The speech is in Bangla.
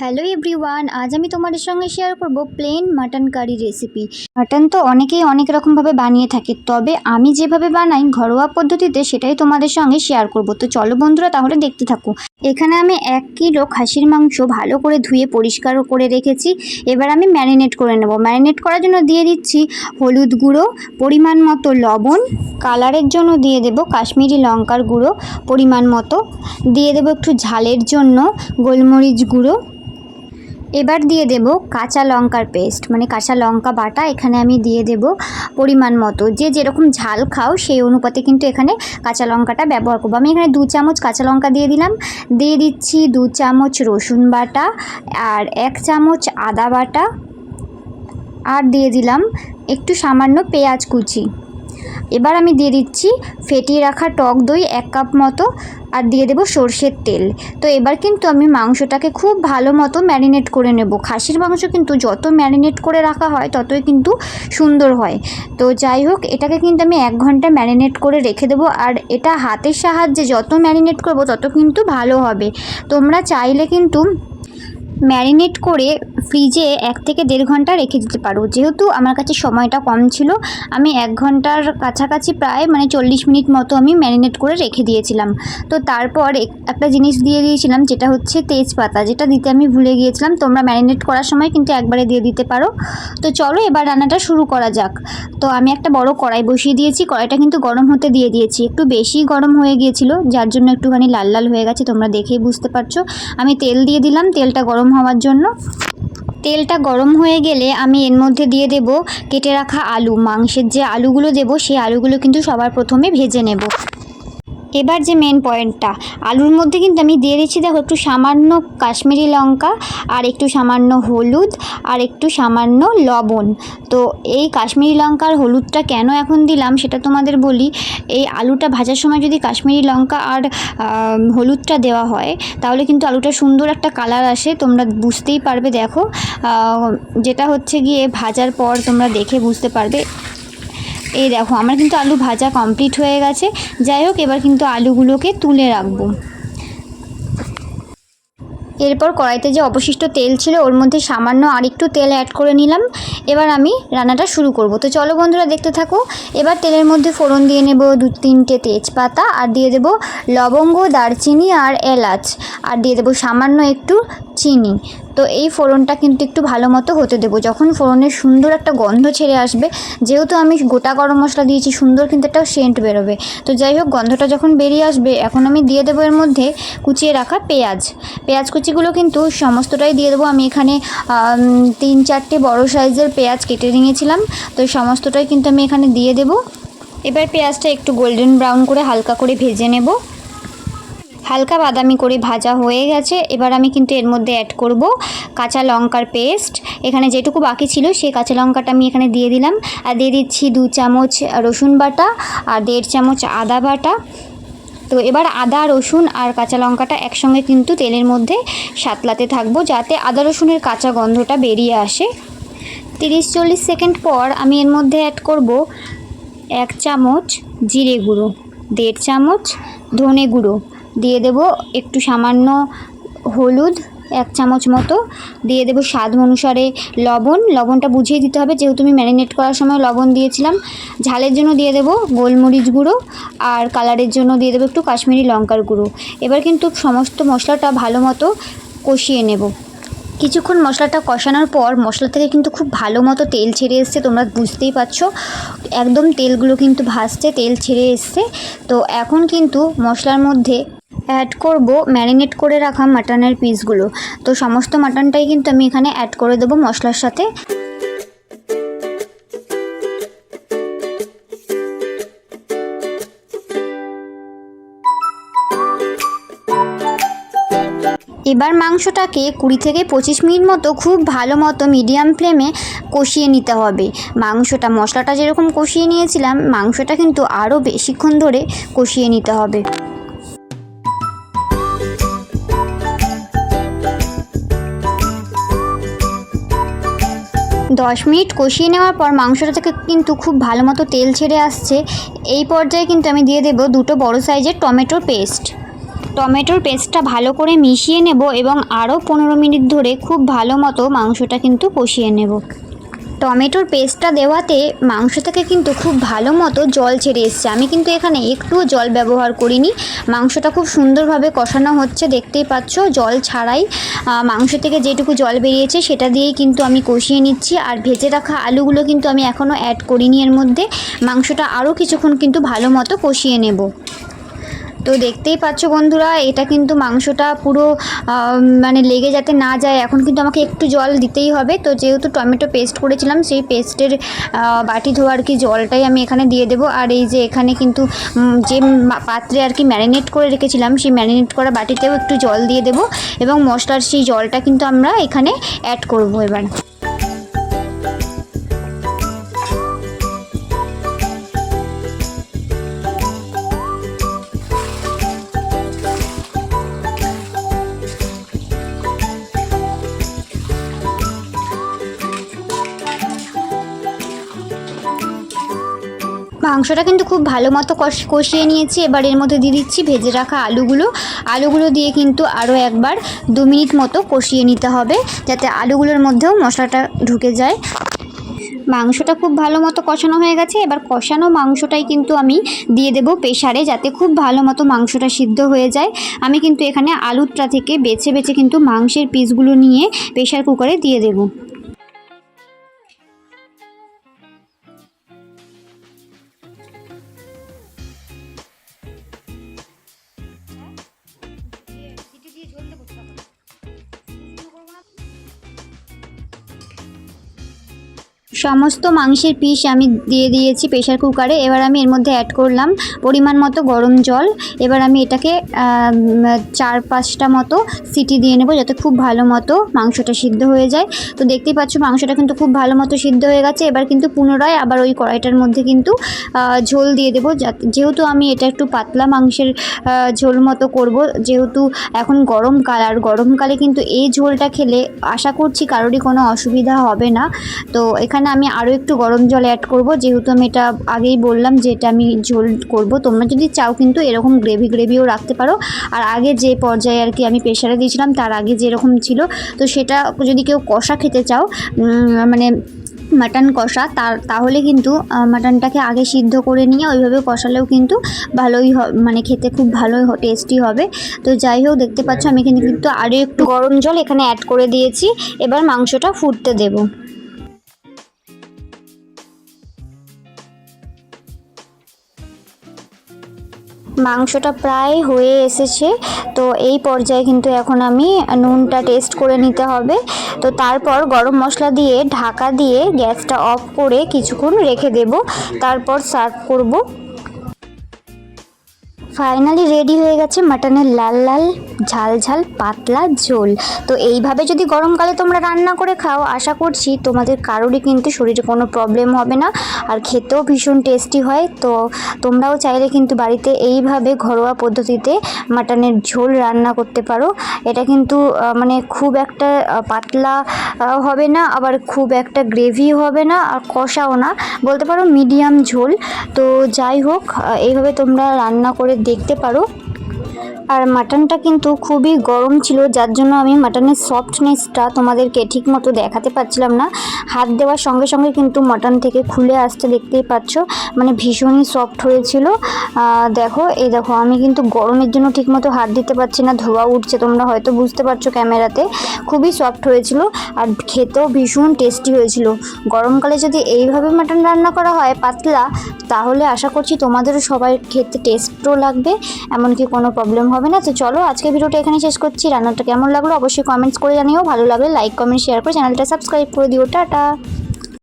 হ্যালো এভরিওয়ান, আজ আমি তোমাদের সঙ্গে শেয়ার করব plain mutton curry recipe mutton তো অনেকেই অনেক রকমভাবে বানিয়ে থাকে, তবে আমি যেভাবে বানাই ঘরোয়া পদ্ধতিতে সেটাই তোমাদের সঙ্গে শেয়ার করব। তো চলো বন্ধুরা তাহলে দেখতে থাকো। এখানে আমি এক কিলো খাসির মাংস ভালো করে ধুয়ে পরিষ্কার করে রেখেছি। এবার আমি ম্যারিনেট করে নেব। ম্যারিনেট করার জন্য দিয়ে দিচ্ছি হলুদ গুঁড়ো, পরিমাণ মতো লবণ কালারের জন্য দিয়ে দেব কাশ্মীরি লঙ্কার গুঁড়ো, পরিমাণ মতো। দিয়ে দেব একটু ঝালের জন্য গোলমরিচ গুঁড়ো এবার দিয়ে দেব কাঁচা লঙ্কার পেস্ট। মানে কাঁচা লঙ্কা বাটা এখানে আমি দিয়ে দেব পরিমাণ মতো। যে যেরকম ঝাল খাও সেই অনুপাতে কিন্তু এখানে কাঁচা লঙ্কাটা ব্যবহার করব। আমি এখানে দু চামচ কাঁচা লঙ্কা দিয়ে দিলাম। দিয়ে দিচ্ছি দু চামচ রসুন বাটা আর এক চামচ আদা বাটা। আর দিয়ে দিলাম একটু সামান্য পেঁয়াজ কুচি। এবার আমি দিয়ে দিচ্ছি ফেটিয়ে রাখা টক দই এক কাপ মতো আর দিয়ে দেবো সর্ষের তেল। তো এবার কিন্তু আমি মাংসটাকে খুব ভালো মতো ম্যারিনেট করে নেব। খাসির মাংস কিন্তু যত ম্যারিনেট করে রাখা হয়, ততই কিন্তু সুন্দর হয়। তো যাই হোক, এটাকে কিন্তু আমি এক ঘণ্টা ম্যারিনেট করে রেখে দেবো আর এটা হাতের সাহায্যে যত ম্যারিনেট করব, তত কিন্তু ভালো হবে। তোমরা চাইলে কিন্তু ম্যারিনেট করে ফ্রিজে এক থেকে দেড় ঘণ্টা রেখে দিতে পারো। যেহেতু আমার কাছে সময়টা কম ছিল, আমি এক ঘণ্টার কাছাকাছি প্রায় মানে চল্লিশ মিনিট মতো আমি ম্যারিনেট করে রেখে দিয়েছিলাম। তো তারপর এক- একটা জিনিস দিয়ে দিয়েছিলাম, যেটা হচ্ছে তেজপাতা, যেটা দিতে আমি ভুলে গিয়েছিলাম। তোমরা ম্যারিনেট করার সময় কিন্তু একবারে দিয়ে দিতে পারো। তো চলো এবার রান্নাটা শুরু করা যাক। তো আমি একটা বড় কড়াই বসিয়ে দিয়েছি, কড়াইটা কিন্তু গরম হতে দিয়ে দিয়েছি। একটু বেশি গরম হয়ে গিয়েছিল, যার জন্য একটুখানি লাল লাল হয়ে গেছে, তোমরা দেখেই বুঝতে পারছ। আমি তেল দিয়ে দিলাম, তেলটা গরম হওয়ার জন্য। তেলটা গরম হয়ে গেলে আমি এর মধ্যে দিয়ে দেব কেটে রাখা আলু। মাংসের যে আলুগুলো দেবো, সেই আলুগুলো কিন্তু সবার প্রথমে ভেজে নেব। এবার যে মেন পয়েন্টটা আলুর মধ্যে কিন্তু আমি দিয়ে দিচ্ছি দেখো একটু সামান্য কাশ্মীরি লঙ্কা আর একটু সামান্য হলুদ আর একটু সামান্য লবণ। তো এই কাশ্মীরি লঙ্কা আর হলুদটা কেন এখন দিলাম সেটা তোমাদের বলি। এই আলুটা ভাজার সময় যদি কাশ্মীরি লঙ্কা আর হলুদটা দেওয়া হয়, তাহলে কিন্তু আলুটা সুন্দর একটা কালার আসে, তোমরা বুঝতেই পারবে দেখো। যেটা হচ্ছে গিয়ে ভাজার পর তোমরা দেখে বুঝতে পারবে। এই দেখো, আমার কিন্তু আলু ভাজা কমপ্লিট হয়ে গেছে। যাই হোক, এবার কিন্তু আলুগুলোকে তুলে রাখব। এরপর কড়াইতে যে অবশিষ্ট তেল ছিল, ওর মধ্যে সামান্য আরেকটু তেল অ্যাড করে নিলাম। এবার আমি রান্নাটা শুরু করব। তো চলো বন্ধুরা, দেখতে থাকো। এবার তেলের মধ্যে ফোড়ন দিয়ে নেব দু তিনটে তেজপাতা, আর দিয়ে দেব লবঙ্গ, দারচিনি, আর এলাচ। আর দিয়ে দেবো সামান্য একটু চিনি। তো এই ফোড়নটা কিন্তু একটু ভালো মতো হতে দেবো। যখন ফোড়নের সুন্দর একটা গন্ধ ছেড়ে আসবে, যেহেতু আমি গোটা গরম মশলা দিয়েছি, সুন্দর কিন্তু একটা সেন্ট বেরোবে। তো যাই হোক, গন্ধটা যখন বেরিয়ে আসবে, এখন আমি দিয়ে দেবো এর মধ্যে কুচিয়ে রাখা পেঁয়াজ। পেঁয়াজ কুচিগুলো কিন্তু সমস্তটাই দিয়ে দেবো। আমি এখানে তিন চারটে বড় সাইজের পেঁয়াজ কেটে নিয়েছিলাম। তো সমস্তটাই কিন্তু আমি এখানে দিয়ে দেবো। এবার পেঁয়াজটা একটু গোল্ডেন ব্রাউন করে হালকা করে ভেজে নেব। হালকা বাদামি করে ভাজা হয়ে গেছে। এবার আমি কিন্তু এর মধ্যে অ্যাড করব কাঁচা লঙ্কার পেস্ট এখানে যেটুকু বাকি ছিল সেই কাঁচা লঙ্কাটা আমি এখানে দিয়ে দিলাম। আর দিয়ে দিচ্ছি দু চামচ রসুন বাটা আর দেড় চামচ আদা বাটা। তো এবার আদা, রসুন আর কাঁচা লঙ্কাটা একসঙ্গে কিন্তু তেলের মধ্যে সাতলাতে থাকব যাতে আদা, রসুনের কাঁচা গন্ধটা বেরিয়ে আসে। তিরিশ চল্লিশ সেকেন্ড পর আমি এর মধ্যে অ্যাড করব এক চামচ জিরে গুঁড়ো, দেড় চামচ ধনে গুঁড়ো। দিয়ে দেব একটু সামান্য হলুদ, এক চামচ মতো। দিয়ে দেবো স্বাদ অনুসারে লবণ। লবণটা বুঝিয়ে দিতে হবে, যেহেতু আমি ম্যারিনেট করার সময় লবণ দিয়েছিলাম। ঝালের জন্য দিয়ে দেবো গোলমরিচ গুঁড়ো আর কালারের জন্য দিয়ে দেবো একটু কাশ্মীরি লঙ্কার গুঁড়ো। এবার কিন্তু সমস্ত মশলাটা ভালো মতো কষিয়ে নেব। কিছুক্ষণ মশলাটা কষানোর পর মশলা থেকে কিন্তু খুব ভালো মতো তেল ছেড়ে এসছে, তোমরা বুঝতেই পারছ। একদম তেলগুলো কিন্তু ভাসছে, তেল ছেড়ে এসছে। তো এখন কিন্তু মশলার মধ্যে অ্যাড করব ম্যারিনেট করে রাখা মাটনের পিসগুলো তো সমস্ত মাটনটাই কিন্তু আমি এখানে অ্যাড করে দেবো মশলার সাথে। এবার মাংসটাকে কুড়ি থেকে পঁচিশ মিনিট মতো খুব ভালো মতো মিডিয়াম ফ্লেমে কষিয়ে নিতে হবে। মাংসটা, মশলাটা যেরকম কষিয়ে নিয়েছিলাম, মাংসটা কিন্তু আরও বেশিক্ষণ ধরে কষিয়ে নিতে হবে। দশ মিনিট কষিয়ে নেওয়ার পর মাংসটা থেকে কিন্তু খুব ভালো মতো তেল ছেড়ে আসছে। এই পর্যায়ে কিন্তু আমি দিয়ে দেব দুটো বড় সাইজের টমেটোর পেস্ট। টমেটোর পেস্টটা ভালো করে মিশিয়ে নেব এবং আরও পনেরো মিনিট ধরে খুব ভালো মতো মাংসটা কিন্তু কষিয়ে নেব। টমেটোর পেস্টটা দেওয়াতে মাংস থেকে কিন্তু খুব ভালো মতো জল ছেড়ে এসছে। আমি কিন্তু এখানে একটুও জল ব্যবহার করিনি। মাংসটা খুব সুন্দরভাবে কষানো হচ্ছে, দেখতেই পাচ্ছ। জল ছাড়াই মাংস থেকে যেটুকু জল বেরিয়েছে সেটা দিয়েই কিন্তু আমি কষিয়ে নিচ্ছি। আর ভেজে রাখা আলুগুলো কিন্তু আমি এখনও অ্যাড করিনি এর মধ্যে। মাংসটা আরও কিছুক্ষণ কিন্তু ভালো মতো কষিয়ে নেব। তো দেখতেই পাচ্ছ বন্ধুরা, এটা কিন্তু মাংসটা পুরো মানে লেগে যাতে না যায়, এখন কিন্তু আমাকে একটু জল দিতেই হবে। তো যেহেতু টমেটো পেস্ট করেছিলাম, সেই পেস্টের বাটি ধোয়া আর কি জলটাই আমি এখানে দিয়ে দেবো। আর এই যে এখানে কিন্তু যে পাত্রে আর কি ম্যারিনেট করে রেখেছিলাম, সেই ম্যারিনেট করা বাটিতেও একটু জল দিয়ে দেবো। এবং মশলার সেই জলটা কিন্তু আমরা এখানে অ্যাড করব এবার। মাংসটা কিন্তু খুব ভালো মতো কষ- কষিয়ে নিয়েছি। এবার এর মধ্যে দিয়ে দিচ্ছি ভেজে রাখা আলুগুলো। আলুগুলো দিয়ে কিন্তু আরও একবার দু মিনিট মতো কষিয়ে নিতে হবে, যাতে আলুগুলোর মধ্যেও মশলাটা ঢুকে যায়। মাংসটা খুব ভালো মতো কষানো হয়ে গেছে। এবার কষানো মাংসটাই কিন্তু আমি দিয়ে দেবো প্রেশারে যাতে খুব ভালো মতো মাংসটা সিদ্ধ হয়ে যায়। আমি কিন্তু এখানে আলুটা থেকে বেছে বেছে কিন্তু মাংসের পিসগুলো নিয়ে প্রেশার কুকারে দিয়ে দেবো। সমস্ত মাংসের পিস আমি দিয়ে দিয়েছি প্রেশার কুকারে। এবার আমি এর মধ্যে অ্যাড করলাম পরিমাণ মতো গরম জল। এবার আমি এটাকে চার পাঁচটা মতো সিটি দিয়ে নেব যাতে খুব ভালো মতো মাংসটা সিদ্ধ হয়ে যায়। তো দেখতেই পাচ্ছ মাংসটা কিন্তু খুব ভালো মতো সিদ্ধ হয়ে গেছে। এবার কিন্তু পুনরায় আবার ওই কড়াইটার মধ্যে কিন্তু ঝোল দিয়ে দেবো। যেহেতু আমি এটা একটু পাতলা মাংসের ঝোল মতো করব, যেহেতু এখন গরমকাল আর গরমকালে কিন্তু এই ঝোলটা খেলে আশা করছি কারোরই কোনো অসুবিধা হবে না। তো এখানে আমি আরও একটু গরম জল অ্যাড করব। যেহেতু আমি এটা আগেই বললাম যে এটা আমি ঝোল করব। তোমরা যদি চাও কিন্তু এরকম গ্রেভি গ্রেভিও রাখতে পারো। আর আগে যে পর্যায়ে আর কি আমি প্রেশারে দিয়েছিলাম, তার আগে যেরকম ছিল, তো সেটা যদি কেউ কষা খেতে চাও মানে মাটন কষা, তার, তাহলে কিন্তু মাটনটাকে আগে সিদ্ধ করে নিয়ে ওইভাবে কষালেও কিন্তু ভালোই মানে খেতে খুব ভালোই টেস্টি হবে। তো যাই হোক, দেখতে পাচ্ছ আমি কিন্তু আরও একটু গরম জল এখানে অ্যাড করে দিয়েছি। এবার মাংসটা ফুটতে দেবো। মাংসটা প্রায় হয়ে এসেছে। তো এই পর্যায়ে কিন্তু এখন আমি নুনটা টেস্ট করে নিতে হবে। তো তারপর গরম মশলা দিয়ে ঢাকা দিয়ে গ্যাসটা অফ করে কিছুক্ষণ রেখে দেব। তারপর সার্ভ করব। ফাইনালি রেডি হয়ে গেছে মাটনের লাল লাল, ঝাল ঝাল, পাতলা ঝোল। তো এইভাবে যদি গরমকালে তোমরা রান্না করে খাও, আশা করছি তোমাদের কারোরই কিন্তু শরীরে কোনো প্রবলেম হবে না। আর খেতেও ভীষণ টেস্টি হয়। তো তোমরাও চাইলে কিন্তু বাড়িতে এইভাবে ঘরোয়া পদ্ধতিতে মাটনের ঝোল রান্না করতে পারো। এটা কিন্তু মানে খুব একটা পাতলা হবে না, আবার খুব একটা গ্রেভি হবে না, আর কষাও না। বলতে পারো মিডিয়াম ঝোল। তো যাই হোক এইভাবে তোমরা রান্না করে দেখতে পারো। আর মাটনটা কিন্তু খুবই গরম ছিল, যার জন্য আমি মাটনের সফটনেসটা তোমাদেরকে ঠিক মতো দেখাতে পারছিলাম না। হাত দেওয়ার সঙ্গে সঙ্গে কিন্তু মাটন থেকে খুলে আসতে দেখতেই পাচ্ছ মানে ভীষণই সফট হয়েছিল। দেখো, এই দেখো, আমি কিন্তু গরমের জন্য ঠিক মতো হাত দিতে পারছি না, ধোয়া উঠছে, তোমরা হয়তো বুঝতে পারছ ক্যামেরাতে। খুবই সফট হয়েছিল আর খেতেও ভীষণ টেস্টি হয়েছিল। গরমকালে যদি এইভাবে মাটন রান্না করা হয় পাতলা, তাহলে আশা করছি তোমাদেরও সবাই খেতে টেস্টও লাগবে, এমনকি কোনো প্রবলেম হবে না? তো চলো আজকে ভিডিওটা এখানে শেষ করছি। রান্নাটা কেমন লাগল অবশ্যই কমেন্টস করে জানিও। ভালো লাগলে লাইক কমেন্ট শেয়ার করে চ্যানেলটা সাবস্ক্রাইব করে দিও। টাটা!